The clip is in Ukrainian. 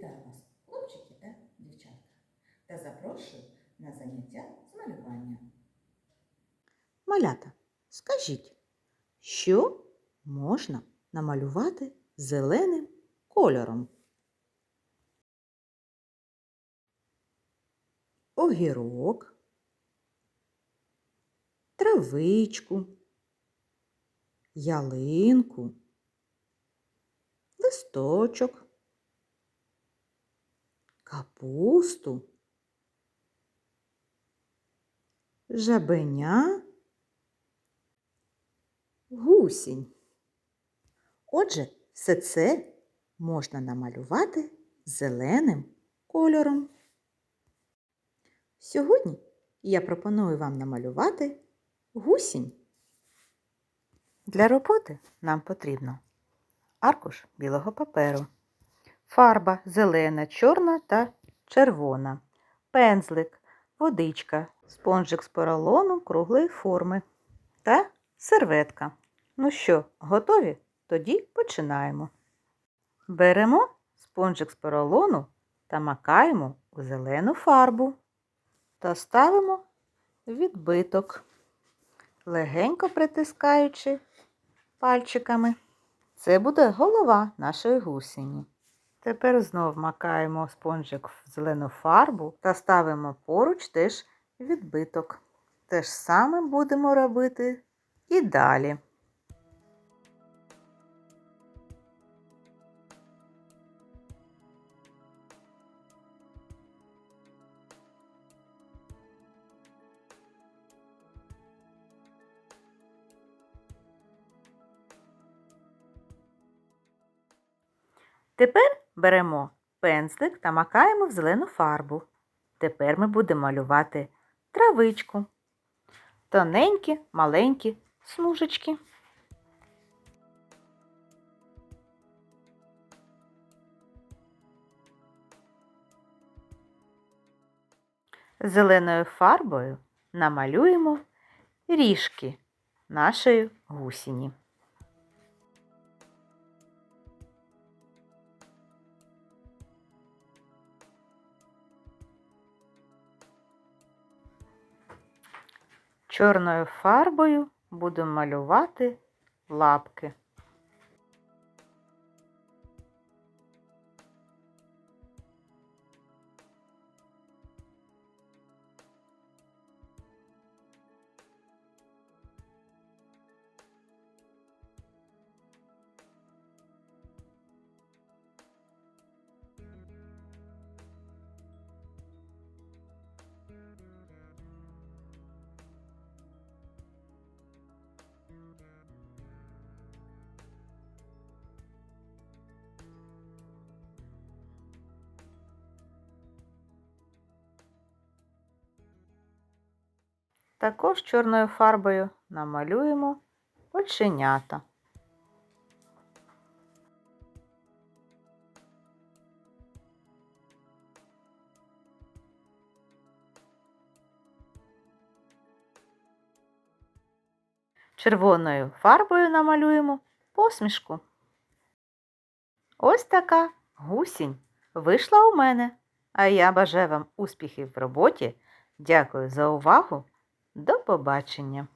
Вітаю вас, хлопчики та дівчатка, та запрошую на заняття з малювання. Малята, скажіть, що можна намалювати зеленим кольором? Огірок, травичку, ялинку, листочок, капусту, жабеня, гусінь. Отже, все це можна намалювати зеленим кольором. Сьогодні я пропоную вам намалювати гусінь. Для роботи нам потрібно аркуш білого паперу, фарба зелена, чорна та червона, пензлик, водичка, спонжик з поролону круглої форми та серветка. Ну що, готові? Тоді починаємо. Беремо спонжик з поролону та макаємо у зелену фарбу та ставимо відбиток, легенько притискаючи пальчиками. Це буде голова нашої гусені. Тепер знов макаємо спонжик в зелену фарбу та ставимо поруч теж відбиток. Те ж саме будемо робити і далі. Тепер беремо пензлик та макаємо в зелену фарбу. Тепер ми будемо малювати травичку. Тоненькі, маленькі смужечки. Зеленою фарбою намалюємо ріжки нашої гусіні. Чорною фарбою будемо малювати лапки. Також чорною фарбою намалюємо оченята. Червоною фарбою намалюємо посмішку. Ось така гусінь вийшла у мене. А я бажаю вам успіхів в роботі. Дякую за увагу. До побачення!